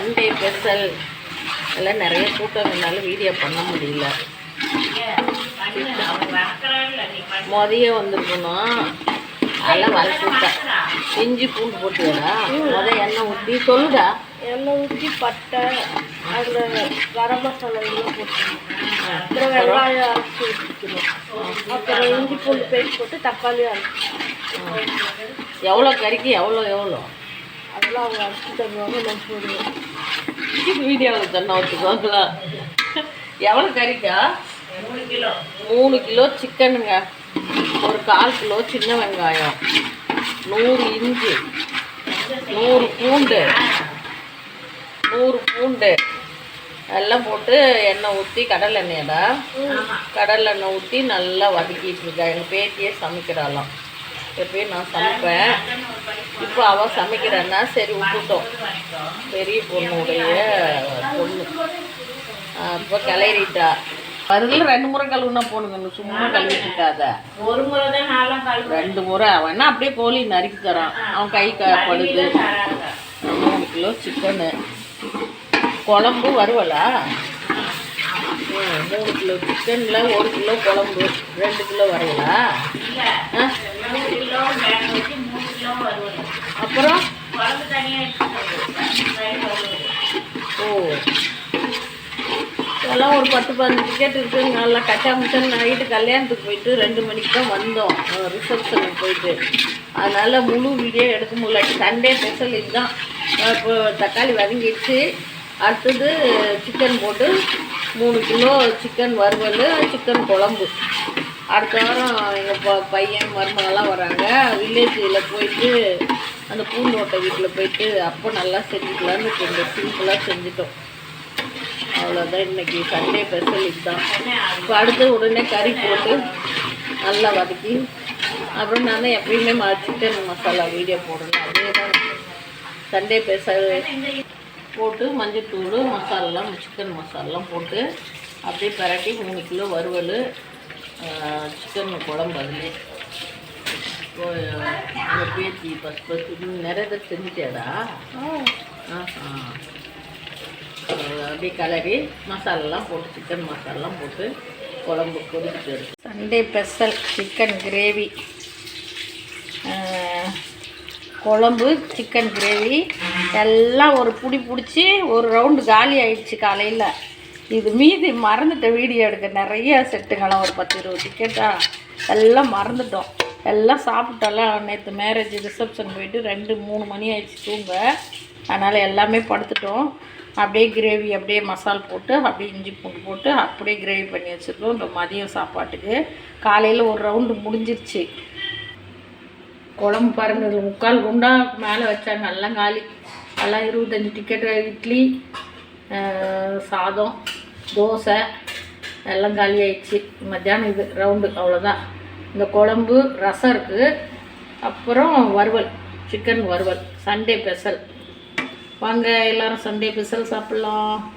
Sunday special எல்லாம் நிறைய கூட்டங்கனால video பண்ண முடியல. மொதைய வந்திருக்கணும் அதெல்லாம் வளர்த்துட்டேன் இஞ்சி பூண்டு போட்டுடா முத எண்ணெய் ஊற்றி சொல்லுடா. எண்ணெய் ஊற்றி பட்டை அதில் கரம் மசாலா எல்லாம் போட்டுக்கணும். அப்புறம் வெங்காயம் அரைச்சி ஊற்றிக்கணும் அப்புறம் இஞ்சி பூண்டு பேஸ்ட் போட்டு தக்காளி அரைச்சி எவ்வளோ கறிக்கு எவ்வளோ எவ்வளோ அதெல்லாம் அவங்க அரைச்சி தருவாங்க நம்ம போடுவோம். வீடியோவில் சொன்ன ஒத்துக்கோங்களா எவ்வளோ கறிக்கா? மூணு கிலோ சிக்கனுங்க. ஒரு கால் கிலோ சின்ன வெங்காயம். நூறு இஞ்சி. நூறு பூண்டு. நூறு பூண்டு. எல்லாம் போட்டு எண்ணெய் ஊற்றி கடலை எண்ணெயடா. கடலை எண்ணெய் ஊற்றி நல்லா வதக்கிட்டு இருக்கா. எங்கள் பேத்தியே சமைக்கிறாளாம். எப்பயும் நான் சமைப்பேன். இப்போ அவள் சமைக்கிறேன்னா சரி விட்டுட்டோம் பெரிய பொண்ணுடைய பொண்ணு. அப்போ கிளறிட்டா. பதில் ரெண்டு முறை கழுவுனா போடுங்க சும்மா கழுவிட்டு இருக்காத ஒரு முறை தான் ரெண்டு முறை. அவன் அப்படியே கோழி நறுக்கி தரான் அவன் கை படுது. மூணு கிலோ சிக்கனு. குழம்பு வறுவலா ம், மூணு கிலோ? சிக்கனில் ஒரு கிலோ குழம்பு. ரெண்டு கிலோ வறுவலா இல்ல ஆ மூணு கிலோ வேக வச்சு மூணு கிலோ வருவது அப்புறம்? ஓ. இதெல்லாம் ஒரு பத்து பதினஞ்சு டிக்கெட் இருக்குங்க நல்லா கச்சா முச்சன் நைட்டு கல்யாணத்துக்கு போயிட்டு ரெண்டு மணிக்கு தான் வந்தோம். ரிசப்ஷனுக்கு போயிட்டு. அதனால் முழு வீடியோ எடுக்க முடியல. சண்டே ஸ்பெஷல் இதுதான் இப்போ தக்காளி வதங்கிடுச்சு. அடுத்தது சிக்கன் போட்டு மூணு கிலோ சிக்கன் வறுவல் சிக்கன் குழம்பு. அடுத்த வாரம் எங்கள் ப பையன் மருமகள்லாம் வராங்க. வில்லேஜில் போயிட்டு அந்த பூந்தோட்ட வீட்டில் போயிட்டு அப்போ நல்லா செஞ்சுக்கலான்னு கொஞ்சம் சிம்பிளாக செஞ்சுட்டோம். அவ்வளோதான் இன்னைக்கு சண்டே ஸ்பெஷல் இதுதான். இப்போ அடுத்து உடனே கறி போட்டு நல்லா வதக்கி அப்புறம் நான் தான் எப்பயுமே ம சிக்கன் மசாலா வீடியோ போடணும் அதே தான் சண்டே ஸ்பெஷல் போட்டு மஞ்சத்தூள் மசாலாலாம் சிக்கன் மசாலாலாம் போட்டு அப்படியே பரட்டி மூணு கிலோ வறுவல் சிக்கன் குழம்பு அதுலேயே. ஃபஸ்ட் ஃபஸ்ட்டு நிறைய பேர் செஞ்சுட்டியாடா ஆஹா. அப்படியே கலரி மசாலாலாம் போட்டு சிக்கன் மசாலாலாம் போட்டு குழம்பு இருக்கு. சண்டே ஸ்பெஷல் சிக்கன் கிரேவி குழம்பு சிக்கன் கிரேவி எல்லாம் ஒரு புடி பிடிச்சி ஒரு ரவுண்டு காலி ஆயிடுச்சு காலையில். இது மீதி மறந்துட்ட வீடியோ எடுக்க. நிறைய செட்டுங்களாம் ஒரு பத்து இருபது டிக்கெட்டாக எல்லாம் மறந்துட்டோம். எல்லாம் சாப்பிட்டாலாம் நேற்று மேரேஜ் ரிசப்ஷன் போயிட்டு ரெண்டு மூணு மணி ஆயிடுச்சு தூங்க. அதனால் எல்லாமே படுத்துட்டோம். அப்படியே கிரேவி அப்படியே மசால் போட்டு அப்படியே இஞ்சி பூண்டு போட்டு அப்படியே கிரேவி பண்ணி வச்சுருக்கோம். இந்த மதியம் சாப்பாட்டுக்கு. காலையில் ஒரு ரவுண்டு முடிஞ்சிருச்சு. குழம்பு பாருங்க முக்கால் குண்டா மேலே வச்சாங்க எல்லாம் காலி. எல்லாம் இருபத்தஞ்சி டிக்கெட்டு இட்லி சாதம் தோசை எல்லாம் காலி ஆயிடுச்சு. மத்தியானம் இது ரவுண்டு அவ்வளோதான் இந்த குழம்பு ரசம் இருக்குது அப்புறம் வறுவல் சிக்கன் வறுவல் சண்டே ஸ்பெஷல் வாங்க எல்லோரும் சண்டே ஸ்பெஷல் சாப்பிட்லாம்.